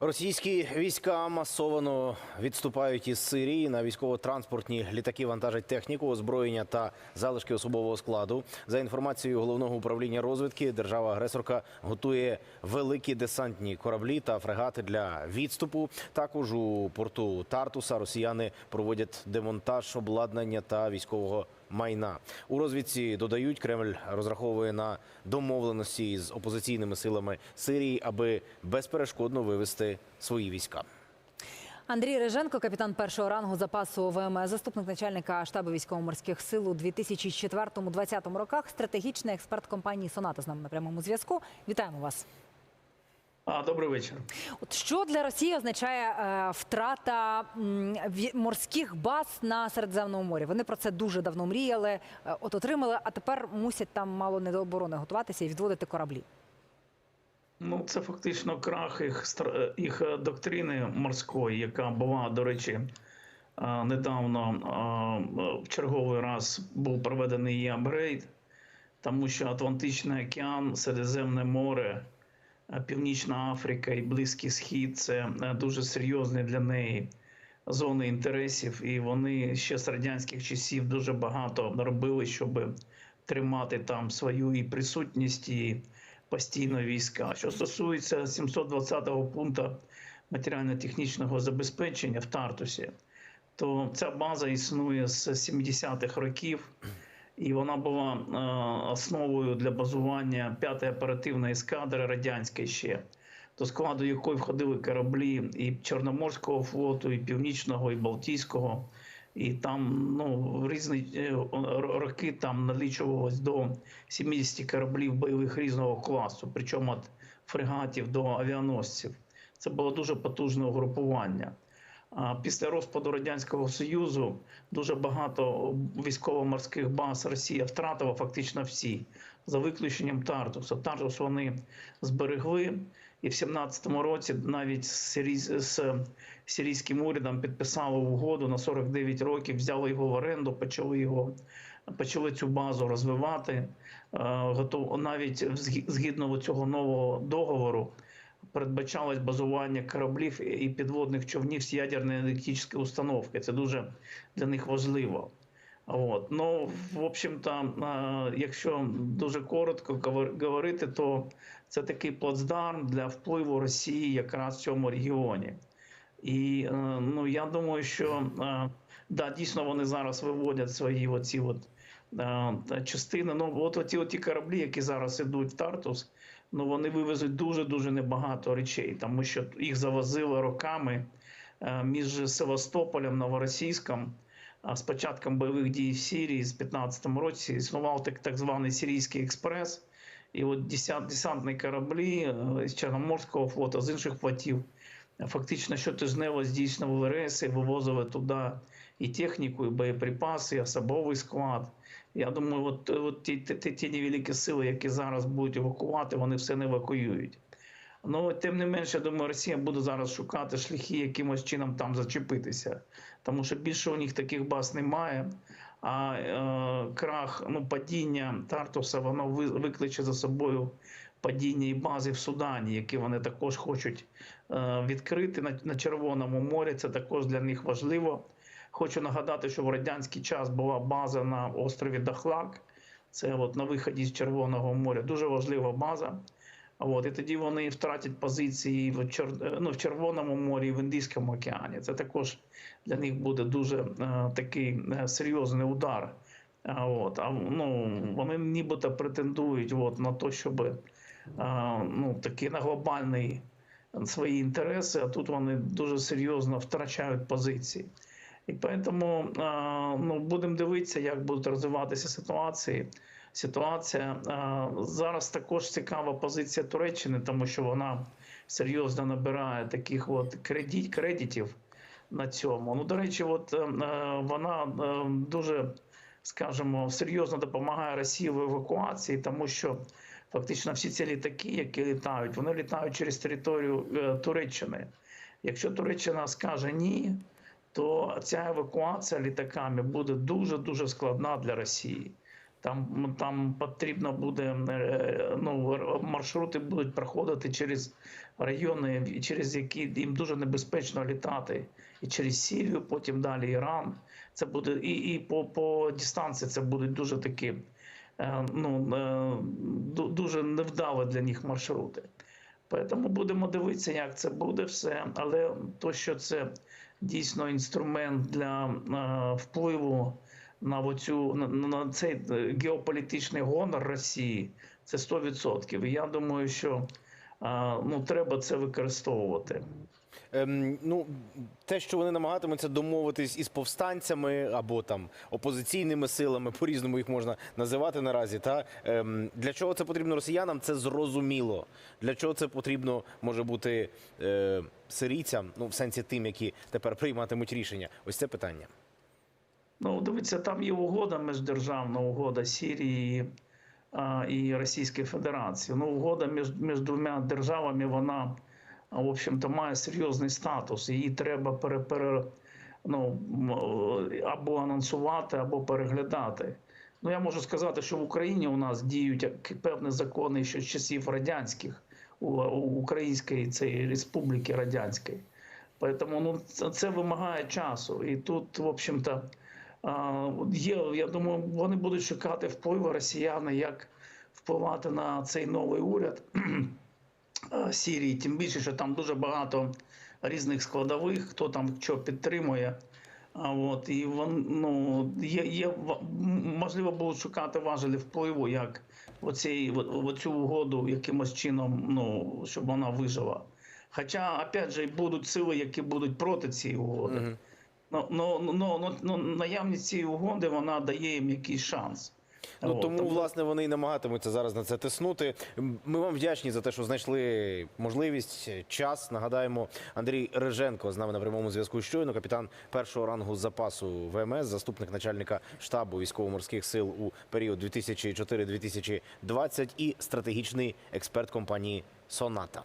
Російські війська масовано відступають із Сирії на військово-транспортні літаки вантажать техніку, озброєння та залишки особового складу. За інформацією головного управління розвідки, держава-агресорка готує великі десантні кораблі та фрегати для відступу. Також у порту Тартуса росіяни проводять демонтаж обладнання та військового майна. У розвідці додають, Кремль розраховує на домовленості з опозиційними силами Сирії, аби безперешкодно вивести свої війська. Андрій Реженко, капітан першого рангу запасу ВМС, заступник начальника штабу військово-морських сил у 2004-2020 роках, стратегічний експерт компанії Соната з нами на прямому зв'язку. Вітаємо вас. А, добрий вечір. От що для Росії означає е, втрата м, морських баз на Середземному морі? Вони про це дуже давно мріяли, е, от отримали, а тепер мусять там мало не до оборони готуватися і відводити кораблі. Ну, це фактично крах їх їх е, доктрини морської, яка була, до речі, е, недавно е, в черговий раз був проведений її апгрейд, тому що Атлантичний океан, Середземне море, е, Північна Африка і Близький Схід це е, дуже серйозні для неї зони інтересів, і вони ще з радянських часів дуже багато робили, щоб тримати там свою і присутність, і постійно війська. Що стосується 720-го пункту матеріально-технічного забезпечення в Тартусі, то ця база існує з 70-х років, і вона була е, основою для базування 5-ї оперативної ескадри радянської ще. До складу якої входили кораблі і Чорноморського флоту, і Північного, і Балтійського. І там ну, в різні е, роки там налічувалось до 70 кораблів бойових різного класу, причому від фрегатів до авіаносців. Це було дуже потужне угрупування. Після розпаду Радянського Союзу дуже багато військово-морських баз Росія втратила фактично всі, за виключенням Тартуса. Тартус вони зберегли, і в 17-му році навіть з сирійським урядом підписали угоду на 49 років, взяли його в оренду, почали його почали цю базу розвивати. Е, Готов навіть згідно цього нового договору передбачалось базування кораблів і підводних човнів з ядерної енергетичної установки. Це дуже для них важливо. От. Ну, в общем-то, якщо дуже коротко говор- говорити, то це такий плацдарм для впливу Росії якраз в цьому регіоні. І е, ну, я думаю, що е, да, дійсно вони зараз виводять свої оці от, частини. Ну, от оті, оті кораблі, які зараз ідуть в Тартус, ну вони вивезуть дуже-дуже небагато речей, тому що їх завозили роками е, між Севастополем, Новоросійськом. А з початком бойових дій в Сирії з 15-му році існував так, так званий Сирійський експрес. І от десантні кораблі е, з Чорноморського флоту, з інших флотів, фактично щотижнево здійснювали рейси, вивозили туди і техніку, і боєприпаси, і особовий склад. Я думаю, от, от ті, ті, ті невеликі сили, які зараз будуть евакувати, вони все не евакуюють. Ну, тим не менше, я думаю, Росія буде зараз шукати шляхи, якимось чином там зачепитися, тому що більше у них таких баз немає. А е, крах, ну падіння Тартуса, воно ви- викличе за собою падіння і бази в Судані, які вони також хочуть е, відкрити на, на Червоному морі. Це також для них важливо. Хочу нагадати, що в радянський час була база на острові Дахлак. Це от на виході з Червоного моря. Дуже важлива база. От, і тоді вони втратять позиції в, Чор... ну, в Червоному морі і в Індійському океані. Це також для них буде дуже е, такий е, серйозний удар. А, от, а, ну, вони нібито претендують от, на те, щоб е, ну, такі на глобальний свої інтереси, а тут вони дуже серйозно втрачають позиції. І тому е, ну, будемо дивитися, як будуть розвиватися ситуації. Ситуація е, зараз також цікава позиція Туреччини, тому що вона серйозно набирає таких от кредит, кредитів на цьому. Ну, до речі, от е, вона е, дуже, скажімо, серйозно допомагає Росії в евакуації, тому що фактично всі ці літаки, які літають, вони літають через територію е, Туреччини. Якщо Туреччина скаже ні, то ця евакуація літаками буде дуже дуже складна для Росії. Там, там потрібно буде е, ну, маршрути будуть проходити через райони, через які їм дуже небезпечно літати, і через Сірію, потім далі Іран. Це буде і, і по, по дистанції це будуть дуже такі е, ну, е, дуже невдалі для них маршрути. Тому будемо дивитися, як це буде все. Але то, що це дійсно інструмент для е, впливу на, оцю, на, на цей е, геополітичний гонор Росії, це 100%. І я думаю, що ну, треба це використовувати. Ем, ну, те, що вони намагатимуться домовитись із повстанцями або там опозиційними силами, по-різному їх можна називати наразі. Та ем, для чого це потрібно росіянам? Це зрозуміло. Для чого це потрібно може бути е, сирійцям, ну в сенсі тим, які тепер прийматимуть рішення. Ось це питання. Ну, дивіться, там є угода міждержавна угода Сірії і Російської Федерації. Ну, угода між, між двома державами, вона, в общем-то, має серйозний статус. Її треба пере, пере, ну, або анонсувати, або переглядати. Ну, я можу сказати, що в Україні у нас діють певні закони ще з часів радянських Української цієї республіки радянської. Поэтому ну, це, вимагає часу. І тут, в общем-то, є, я думаю, вони будуть шукати впливу росіяни, як впливати на цей новий уряд а, Сірії. Тим більше, що там дуже багато різних складових, хто там що підтримує. А от і вон, ну, є, є можливо будуть шукати важелі впливу, як в оцю угоду якимось чином, ну щоб вона вижила. Хоча, опять же, будуть сили, які будуть проти цієї угоди. Ну, ну, ну, ну, ну, наявність цієї угоди вона дає їм якийсь шанс. Ну От, тому власне вони і намагатимуться зараз на це тиснути. Ми вам вдячні за те, що знайшли можливість, час. Нагадаємо, Андрій Риженко з нами на прямому зв'язку щойно, капітан першого рангу запасу ВМС, заступник начальника штабу військово-морських сил у період 2004-2020 і стратегічний експерт компанії Соната.